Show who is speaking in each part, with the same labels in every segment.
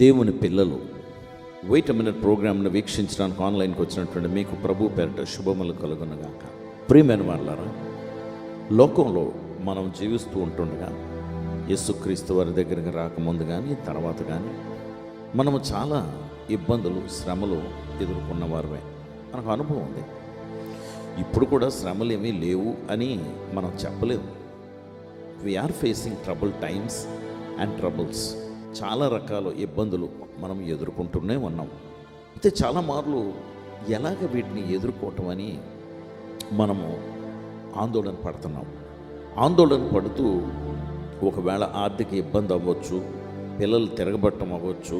Speaker 1: దేవుని పిల్లలు. Wait minute ప్రోగ్రామ్ను వీక్షించడానికి ఆన్లైన్కి వచ్చినటువంటి మీకు ప్రభు పేరిట శుభములు కలుగునగాక. ప్రియమైన వాళ్ళారా లోకంలో మనం జీవిస్తూ ఉంటుండగా యేసుక్రీస్తు వారి దగ్గరికి రాకముందు కానీ తర్వాత కానీ మనము చాలా ఇబ్బందులు శ్రమలు ఎదుర్కొన్న వారమే. మనకు అనుభవం ఉంది. ఇప్పుడు కూడా శ్రమలు ఏమీ లేవు అని మనం చెప్పలేము. We're facing trouble times and troubles చాలా రకాల ఇబ్బందులు మనం ఎదుర్కొంటూనే ఉన్నాం. అయితే చాలామార్లు ఎలాగ వీటిని ఎదుర్కోవటం అని మనము ఆందోళన పడుతున్నాం. ఆందోళన పడుతూ ఒకవేళ ఆర్థిక ఇబ్బంది అవ్వచ్చు పిల్లలు తిరగబట్టం అవ్వచ్చు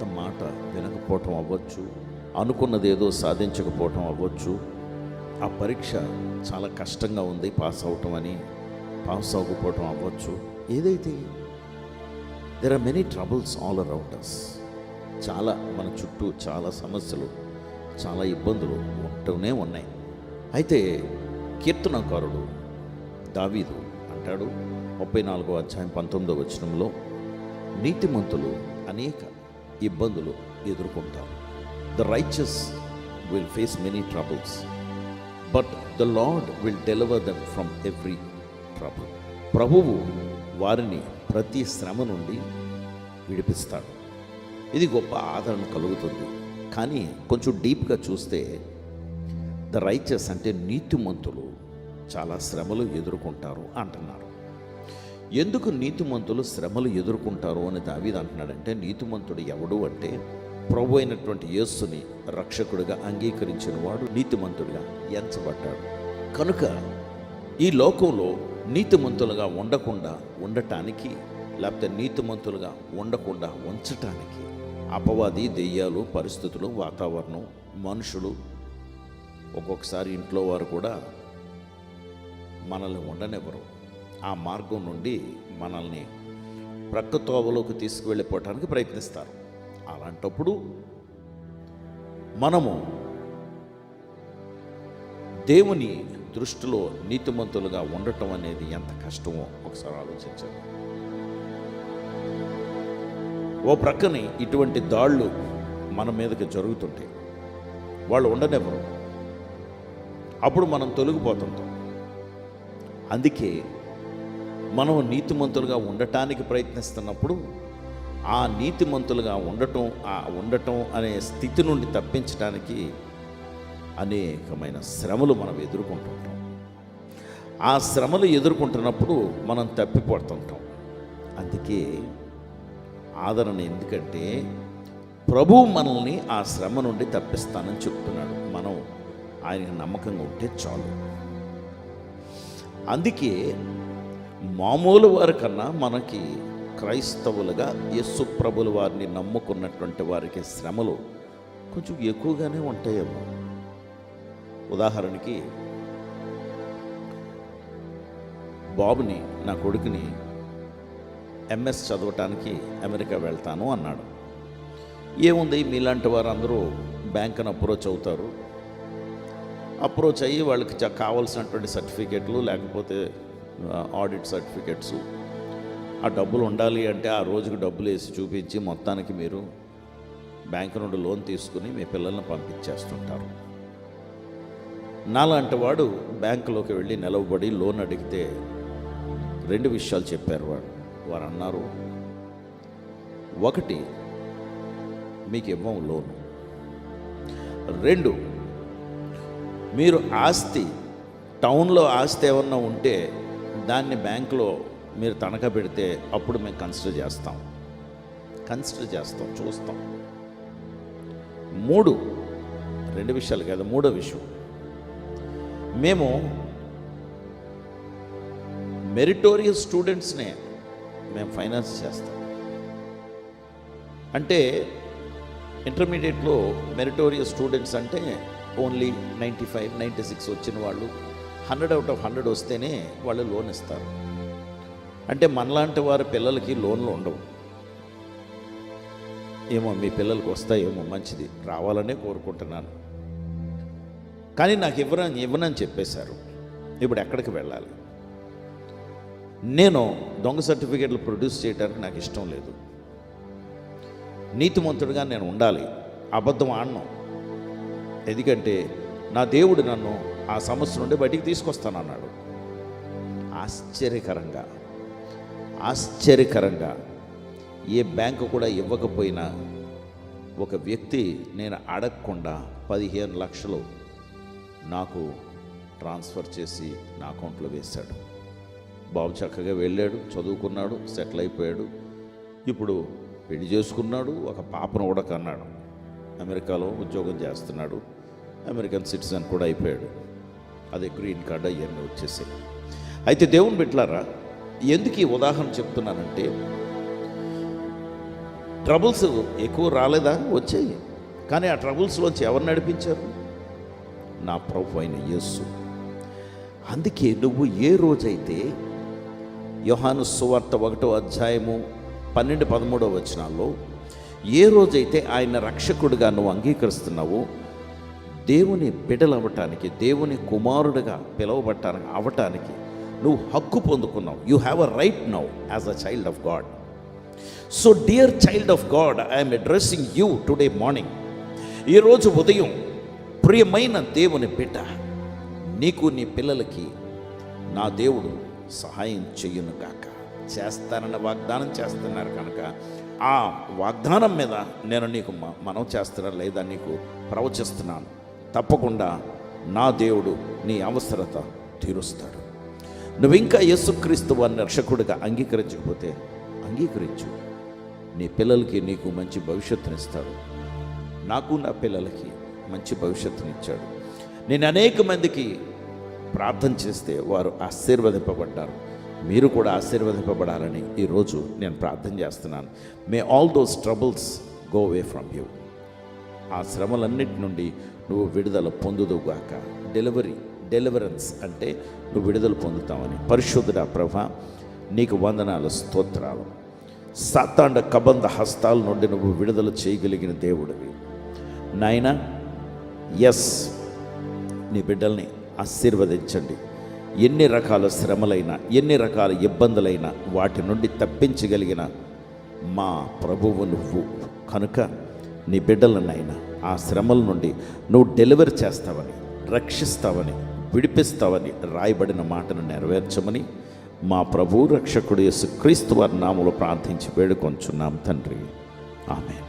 Speaker 1: తమ మాట వినకపోవటం అవ్వచ్చు అనుకున్నది ఏదో సాధించకపోవటం అవ్వచ్చు ఆ పరీక్ష చాలా కష్టంగా ఉంది పాస్ అవటం అని పాస్ అవ్వకపోవటం అవ్వచ్చు ఏదైతే there are many troubles all around us చాలా మన చుట్టూ చాలా సమస్యలు చాలా ఇబ్బందులు ఉంటూనే ఉన్నాయి. అయితే కీర్తనకారుడు దావీదు అంటాడు ముప్పై నాలుగో అధ్యాయం పంతొమ్మిదో వచనంలో నీతిమంతులు అనేక ఇబ్బందులు ఎదుర్కొంటారు. The righteous will face many troubles but the Lord will deliver them from every trouble ప్రభువు వారిని ప్రతి శ్రమ నుండి విడిపిస్తాడు. ఇది గొప్ప ఆదరణ కలుగుతుంది. కానీ కొంచెం డీప్గా చూస్తే ద రైచస్ అంటే నీతిమంతులు చాలా శ్రమలు ఎదుర్కొంటారు అంటున్నారు. ఎందుకు నీతిమంతులు శ్రమలు ఎదుర్కొంటారు అని దావీద్ అంటున్నాడంటే నీతిమంతుడు ఎవడు అంటే ప్రభు అయినటువంటి యేస్సుని రక్షకుడిగా అంగీకరించిన వాడు నీతిమంతుడిగా ఎంచబడ్డాడు. కనుక ఈ లోకంలో నీతిమంతులుగా ఉండకుండా ఉండటానికి లేకపోతే నీతిమంతులుగా ఉండకుండా ఉంచటానికి అపవాది దెయ్యాలు పరిస్థితులు వాతావరణం మనుషులు ఒక్కొక్కసారి ఇంట్లో వారు కూడా మనల్ని ఉండనివ్వరు. ఆ మార్గం నుండి మనల్ని ప్రక్కతోవలోకి తీసుకువెళ్ళిపోవటానికి ప్రయత్నిస్తారు. అలాంటప్పుడు మనము దేవుని దృష్టిలో నీతిమంతులుగా ఉండటం అనేది ఎంత కష్టమో ఒకసారి ఆలోచించండి. ఓ ప్రక్కని ఇటువంటి దాళ్ళు మన మీదకి జరుగుతుంటాయి. వాళ్ళు ఉండనివ్వరు. అప్పుడు మనం తొలగిపోతుంటాం. అందుకే మనం నీతిమంతులుగా ఉండటానికి ప్రయత్నిస్తున్నప్పుడు ఆ నీతిమంతులుగా ఉండటం ఆ ఉండటం అనే స్థితి నుండి తప్పించడానికి అనేకమైన శ్రమలు మనం ఎదుర్కొంటుంటాం. ఆ శ్రమలు ఎదుర్కొంటున్నప్పుడు మనం తప్పిపోతుంటాం. అందుకే ఆదరణ ఎందుకంటే ప్రభు మనల్ని ఆ శ్రమ నుండి తప్పిస్తానని చెప్తున్నాడు. మనం ఆయన నమ్మకంగా ఉంటే చాలు. అందుకే మామూలు వారి కన్నా మనకి క్రైస్తవులుగా యస్సు ప్రభుల వారిని నమ్ముకున్నటువంటి వారికి శ్రమలు కొంచెం ఎక్కువగానే ఉంటాయేమో. ఉదాహరణకి బాబుని నా కొడుకుని ఎంఎస్ చదవటానికి అమెరికా వెళ్తాను అన్నాడు. ఏముంది మీలాంటి వారందరూ బ్యాంకును అప్రోచ్ అవుతారు? అప్రోచ్ అయ్యి వాళ్ళకి చ- కావాల్సినటువంటి సర్టిఫికెట్లు లేకపోతే ఆడిట్ సర్టిఫికెట్స్ ఆ డబ్బులు ఉండాలి అంటే ఆ రోజుకి డబ్బులు వేసి చూపించి మొత్తానికి మీరు బ్యాంకు నుండి లోన్ తీసుకుని మీ పిల్లల్ని పంపించేస్తుంటారు. నాలాంటి వాడు బ్యాంకులోకి వెళ్ళి నిలవబడి లోన్ అడిగితే రెండు విషయాలు చెప్పారు వాడు. వారు అన్నారు ఒకటి మీకు ఇవ్వం లోన్. రెండు మీరు ఆస్తి టౌన్లో ఆస్తి ఏమన్నా ఉంటే దాన్ని బ్యాంకులో మీరు తనఖా పెడితే అప్పుడు మేము కన్సిడర్ చేస్తాం. కన్సిడర్ చేస్తాం చూస్తాం. మూడు రెండు విషయాలు కదా మూడో విషయం. మేము మెరిటోరియస్ స్టూడెంట్స్నే మేము ఫైనాన్స్ చేస్తాం. అంటే ఇంటర్మీడియట్లో మెరిటోరియస్ స్టూడెంట్స్ అంటే only ninety five ninety six వచ్చిన వాళ్ళు హండ్రెడ్ అవుట్ ఆఫ్ హండ్రెడ్ వస్తేనే వాళ్ళు లోన్ ఇస్తారు. అంటే మనలాంటి వారి పిల్లలకి లోన్లు ఉండవు. ఏమో మీ పిల్లలకు వస్తాయేమో మంచిది రావాలనే కోరుకుంటున్నాను. కానీ నాకు ఇవ్వరని ఇవ్వనని చెప్పేశారు. ఇప్పుడు ఎక్కడికి వెళ్ళాలి? నేను దొంగ సర్టిఫికేట్లు ప్రొడ్యూస్ చేయడానికి నాకు ఇష్టం లేదు. నీతిమంతుడిగా నేను ఉండాలి. అబద్ధం ఆడను. ఎందుకంటే నా దేవుడు నన్ను ఆ సమస్య నుండి బయటికి తీసుకొస్తానన్నాడు. ఆశ్చర్యకరంగా ఆశ్చర్యకరంగా ఏ బ్యాంకు కూడా ఇవ్వకపోయినా ఒక వ్యక్తి నేను అడగకుండా పదిహేను లక్షలు నాకు ట్రాన్స్ఫర్ చేసి నా అకౌంట్లో వేశాడు. బాబు చక్కగా వెళ్ళాడు చదువుకున్నాడు సెటిల్ అయిపోయాడు. ఇప్పుడు పెళ్ళి చేసుకున్నాడు ఒక పాపను కూడా కన్నాడు. అమెరికాలో ఉద్యోగం చేస్తున్నాడు అమెరికన్ సిటిజన్ కూడా అయిపోయాడు. అదే గ్రీన్ కార్డ్ అవన్నీ వచ్చేసాయి. అయితే దేవుని బిట్లారా ఎందుకు ఈ ఉదాహరణ చెప్తున్నానంటే ట్రబుల్స్ ఎక్కువ రాలేదా? వచ్చాయి. కానీ ఆ ట్రబుల్స్లోంచి ఎవరు నడిపించారు? నా ప్రభు అయిన యేసు. అందుకే నువ్వు ఏ రోజైతే యోహాను సువార్త ఒకటో అధ్యాయము పన్నెండు పదమూడో వచనాల్లో ఏ రోజైతే ఆయన రక్షకుడిగా నువ్వు అంగీకరిస్తున్నావో దేవుని బిడలవ్వటానికి దేవుని కుమారుడిగా పిలువబట్టానికి అవటానికి నువ్వు హక్కు పొందుకున్నావు. You have a right now as a child of God so dear child of God I'm addressing you today morning ఈరోజు ఉదయం ప్రియమైన దేవుని బిడ్డ నీకు నీ పిల్లలకి నా దేవుడు సహాయం చెయ్యును కాక చేస్తానన్న వాగ్దానం చేస్తున్నారు కనుక ఆ వాగ్దానం మీద నేను నీకు మనం చేస్తున్నా లేదా నీకు ప్రవచిస్తున్నాను. తప్పకుండా నా దేవుడు నీ అవసరత తీరుస్తాడు. నువ్వు ఇంకా యేసుక్రీస్తు వారిని రక్షకుడిగా అంగీకరించకపోతే అంగీకరించు. నీ పిల్లలకి నీకు మంచి భవిష్యత్తునిస్తాడు. నాకు నా పిల్లలకి మంచి భవిష్యత్తునిచ్చాడు. నేను అనేక మందికి ప్రార్థన చేస్తే వారు ఆశీర్వదింపబడ్డారు. మీరు కూడా ఆశీర్వదింపబడాలని ఈరోజు నేను ప్రార్థన చేస్తున్నాను. May all those troubles go away from you ఆ శ్రమలన్నిటి నుండి నువ్వు విడుదల పొందుదుగాక డెలివరీ డెలివరెన్స్ అంటే నువ్వు విడుదల పొందుతావని. పరిశుద్ధుడ ప్రభ నీకు వందనాలు స్తోత్రాలు. సాతాండ కబంధ హస్తాల నుండి నువ్వు విడుదల చేయగలిగిన దేవుడివి. నాయనా ఎస్ నీ బిడ్డల్ని ఆశీర్వదించండి. ఎన్ని రకాల శ్రమలైనా ఎన్ని రకాల ఇబ్బందులైనా వాటి నుండి తప్పించగలిగిన మా ప్రభువు నువ్వు. కనుక నీ బిడ్డలనైనా ఆ శ్రమల నుండి నువ్వు డెలివరీ చేస్తావని రక్షిస్తావని విడిపిస్తావని రాయబడిన మాటను నెరవేర్చమని మా ప్రభు రక్షకుడు యేసు క్రీస్తు వారి ప్రార్థించి వేడుకొంచున్నాం తండ్రి. ఆమె